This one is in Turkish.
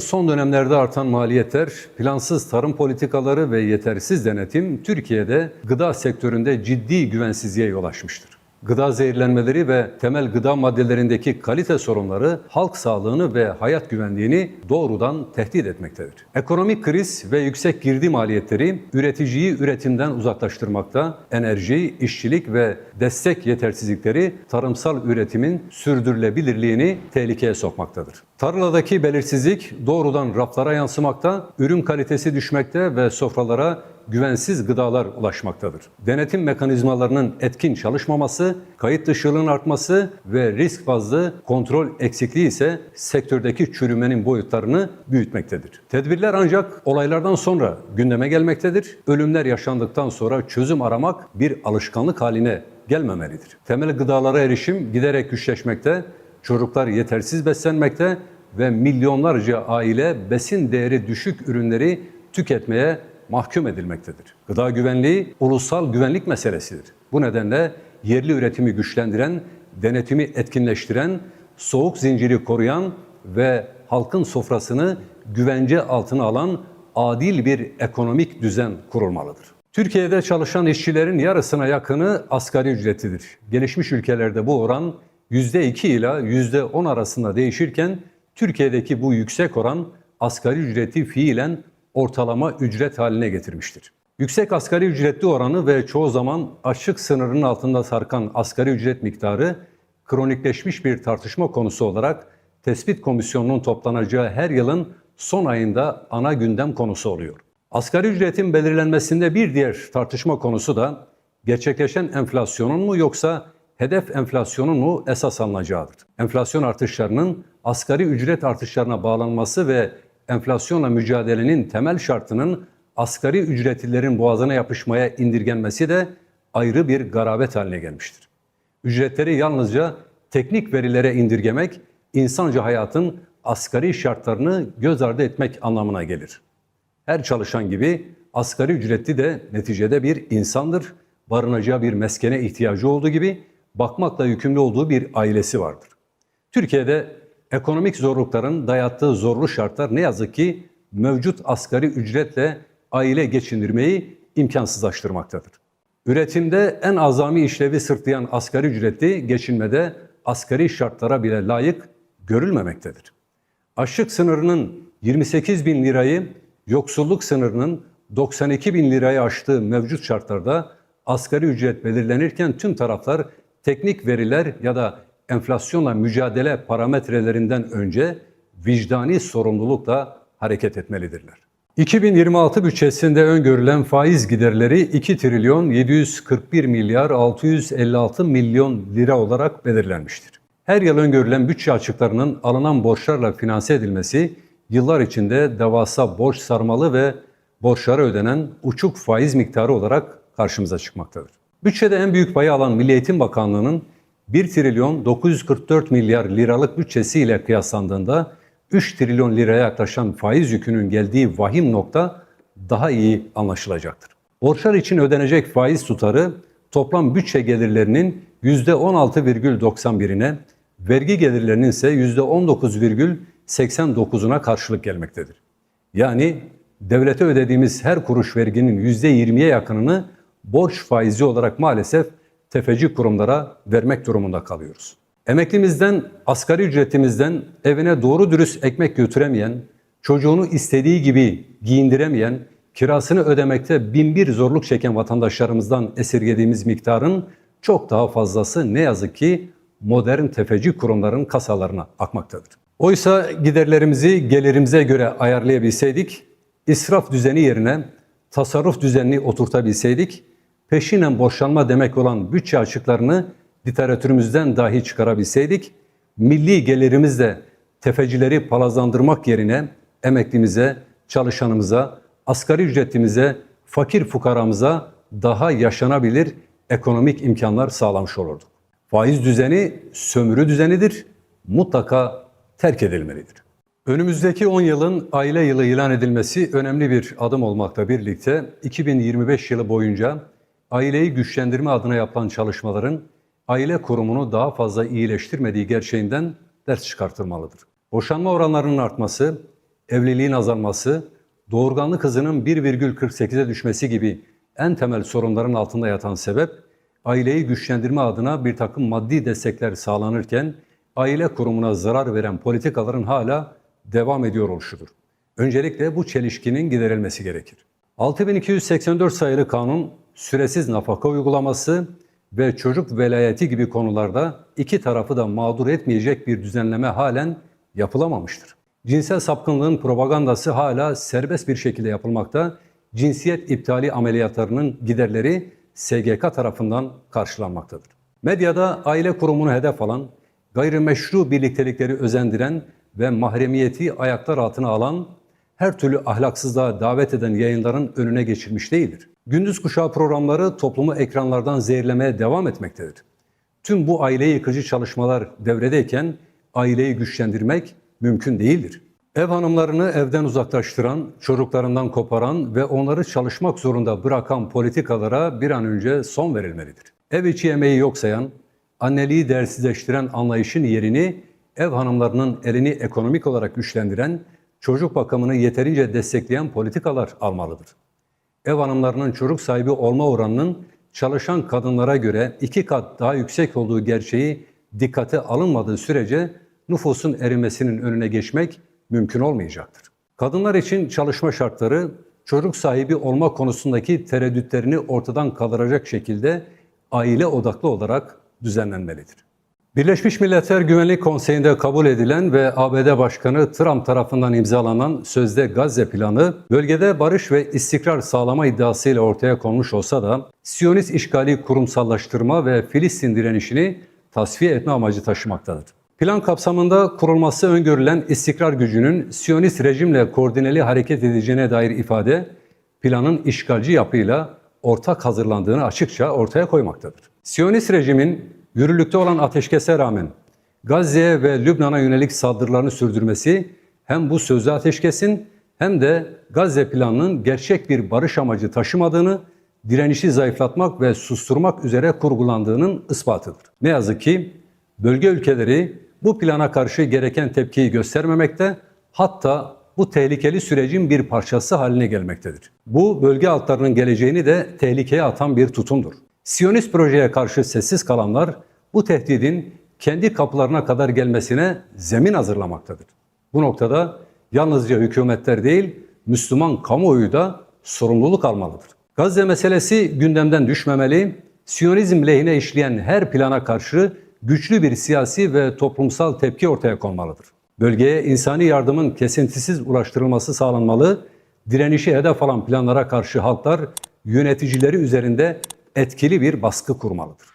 Son dönemlerde artan maliyetler, plansız tarım politikaları ve yetersiz denetim Türkiye'de gıda sektöründe ciddi güvensizliğe yol açmıştır. Gıda zehirlenmeleri ve temel gıda maddelerindeki kalite sorunları halk sağlığını ve hayat güvenliğini doğrudan tehdit etmektedir. Ekonomik kriz ve yüksek girdi maliyetleri üreticiyi üretimden uzaklaştırmakta, enerji, işçilik ve destek yetersizlikleri tarımsal üretimin sürdürülebilirliğini tehlikeye sokmaktadır. Tarladaki belirsizlik doğrudan raflara yansımakta, ürün kalitesi düşmekte ve sofralara güvensiz gıdalar ulaşmaktadır. Denetim mekanizmalarının etkin çalışmaması, kayıt dışılığın artması ve risk bazlı kontrol eksikliği ise sektördeki çürümenin boyutlarını büyütmektedir. Tedbirler ancak olaylardan sonra gündeme gelmektedir. Ölümler yaşandıktan sonra çözüm aramak bir alışkanlık haline gelmemelidir. Temel gıdalara erişim giderek güçleşmekte, çocuklar yetersiz beslenmekte ve milyonlarca aile besin değeri düşük ürünleri tüketmeye mahkum edilmektedir. Gıda güvenliği ulusal güvenlik meselesidir. Bu nedenle yerli üretimi güçlendiren, denetimi etkinleştiren, soğuk zinciri koruyan ve halkın sofrasını güvence altına alan adil bir ekonomik düzen kurulmalıdır. Türkiye'de çalışan işçilerin yarısına yakını asgari ücretlidir. Gelişmiş ülkelerde bu oran %2 ile %10 arasında değişirken Türkiye'deki bu yüksek oran asgari ücreti fiilen ortalama ücret haline getirmiştir. Yüksek asgari ücretli oranı ve çoğu zaman açlık sınırının altında sarkan asgari ücret miktarı kronikleşmiş bir tartışma konusu olarak tespit komisyonunun toplanacağı her yılın son ayında ana gündem konusu oluyor. Asgari ücretin belirlenmesinde bir diğer tartışma konusu da gerçekleşen enflasyonun mu yoksa hedef enflasyonun mu esas alınacağıdır. Enflasyon artışlarının asgari ücret artışlarına bağlanması ve enflasyonla mücadelenin temel şartının asgari ücretlilerin boğazına yapışmaya indirgenmesi de ayrı bir garabet haline gelmiştir. Ücretleri yalnızca teknik verilere indirgemek, insanca hayatın asgari şartlarını göz ardı etmek anlamına gelir. Her çalışan gibi asgari ücretli de neticede bir insandır. Barınacağı bir meskene ihtiyacı olduğu gibi bakmakla yükümlü olduğu bir ailesi vardır. Türkiye'de ekonomik zorlukların dayattığı zorlu şartlar ne yazık ki mevcut asgari ücretle aile geçindirmeyi imkansızlaştırmaktadır. Üretimde en azami işlevi sırtlayan asgari ücretli geçinmede asgari şartlara bile layık görülmemektedir. Açlık sınırının 28 bin lirayı, yoksulluk sınırının 92 bin lirayı aştığı mevcut şartlarda asgari ücret belirlenirken tüm taraflar teknik veriler ya da enflasyonla mücadele parametrelerinden önce vicdani sorumlulukla hareket etmelidirler. 2026 bütçesinde öngörülen faiz giderleri 2 trilyon 741 milyar 656 milyon lira olarak belirlenmiştir. Her yıl öngörülen bütçe açıklarının alınan borçlarla finanse edilmesi yıllar içinde devasa borç sarmalı ve borçlara ödenen uçuk faiz miktarı olarak karşımıza çıkmaktadır. Bütçede en büyük payı alan Milli Eğitim Bakanlığı'nın 1 trilyon 944 milyar liralık bütçesiyle kıyaslandığında 3 trilyon liraya yaklaşan faiz yükünün geldiği vahim nokta daha iyi anlaşılacaktır. Borçlar için ödenecek faiz tutarı toplam bütçe gelirlerinin %16,91'ine, vergi gelirlerinin ise %19,89'una karşılık gelmektedir. Yani devlete ödediğimiz her kuruş verginin %20'ye yakınını borç faizi olarak maalesef tefeci kurumlara vermek durumunda kalıyoruz. Emeklimizden, asgari ücretimizden evine doğru dürüst ekmek götüremeyen, çocuğunu istediği gibi giyindiremeyen, kirasını ödemekte binbir zorluk çeken vatandaşlarımızdan esirgediğimiz miktarın çok daha fazlası ne yazık ki modern tefeci kurumların kasalarına akmaktadır. Oysa giderlerimizi gelirimize göre ayarlayabilseydik, israf düzeni yerine tasarruf düzenini oturtabilseydik, peşinen borçlanma demek olan bütçe açıklarını literatürümüzden dahi çıkarabilseydik, milli gelirimizle tefecileri palazlandırmak yerine emeklimize, çalışanımıza, asgari ücretlimize, fakir fukaramıza daha yaşanabilir ekonomik imkanlar sağlamış olurduk. Faiz düzeni sömürü düzenidir, mutlaka terk edilmelidir. Önümüzdeki 10 yılın aile yılı ilan edilmesi önemli bir adım olmakla birlikte 2025 yılı boyunca aileyi güçlendirme adına yapılan çalışmaların aile kurumunu daha fazla iyileştirmediği gerçeğinden ders çıkartılmalıdır. Boşanma oranlarının artması, evliliğin azalması, doğurganlık hızının 1,48'e düşmesi gibi en temel sorunların altında yatan sebep, aileyi güçlendirme adına bir takım maddi destekler sağlanırken, aile kurumuna zarar veren politikaların hala devam ediyor oluşudur. Öncelikle bu çelişkinin giderilmesi gerekir. 6284 sayılı kanun, süresiz nafaka uygulaması ve çocuk velayeti gibi konularda iki tarafı da mağdur etmeyecek bir düzenleme halen yapılamamıştır. Cinsel sapkınlığın propagandası hala serbest bir şekilde yapılmakta. Cinsiyet iptali ameliyatlarının giderleri SGK tarafından karşılanmaktadır. Medyada aile kurumunu hedef alan, gayrimeşru birliktelikleri özendiren ve mahremiyeti ayaklar altına alan, her türlü ahlaksızlığa davet eden yayınların önüne geçilmiş değildir. Gündüz kuşağı programları toplumu ekranlardan zehirlemeye devam etmektedir. Tüm bu aile yıkıcı çalışmalar devredeyken aileyi güçlendirmek mümkün değildir. Ev hanımlarını evden uzaklaştıran, çocuklarından koparan ve onları çalışmak zorunda bırakan politikalara bir an önce son verilmelidir. Ev içi yemeği yok sayan, anneliği değersizleştiren anlayışın yerini ev hanımlarının elini ekonomik olarak güçlendiren, çocuk bakımını yeterince destekleyen politikalar almalıdır. Ev hanımlarının çocuk sahibi olma oranının çalışan kadınlara göre iki kat daha yüksek olduğu gerçeği dikkate alınmadığı sürece nüfusun erimesinin önüne geçmek mümkün olmayacaktır. Kadınlar için çalışma şartları çocuk sahibi olma konusundaki tereddütlerini ortadan kaldıracak şekilde aile odaklı olarak düzenlenmelidir. Birleşmiş Milletler Güvenlik Konseyi'nde kabul edilen ve ABD Başkanı Trump tarafından imzalanan sözde Gazze planı bölgede barış ve istikrar sağlama iddiasıyla ortaya konmuş olsa da Siyonist işgali kurumsallaştırma ve Filistin direnişini tasfiye etme amacı taşımaktadır. Plan kapsamında kurulması öngörülen istikrar gücünün Siyonist rejimle koordineli hareket edeceğine dair ifade planın işgalci yapıyla ortak hazırlandığını açıkça ortaya koymaktadır. Siyonist rejimin yürürlükte olan ateşkese rağmen Gazze'ye ve Lübnan'a yönelik saldırılarını sürdürmesi hem bu sözlü ateşkesin hem de Gazze planının gerçek bir barış amacı taşımadığını, direnişi zayıflatmak ve susturmak üzere kurgulandığının ispatıdır. Ne yazık ki bölge ülkeleri bu plana karşı gereken tepkiyi göstermemekte, hatta bu tehlikeli sürecin bir parçası haline gelmektedir. Bu bölge halklarının geleceğini de tehlikeye atan bir tutumdur. Siyonist projeye karşı sessiz kalanlar bu tehdidin kendi kapılarına kadar gelmesine zemin hazırlamaktadır. Bu noktada yalnızca hükümetler değil, Müslüman kamuoyu da sorumluluk almalıdır. Gazze meselesi gündemden düşmemeli, Siyonizm lehine işleyen her plana karşı güçlü bir siyasi ve toplumsal tepki ortaya konmalıdır. Bölgeye insani yardımın kesintisiz ulaştırılması sağlanmalı, direnişi hedef alan planlara karşı halklar yöneticileri üzerinde etkili bir baskı kurmalıdır.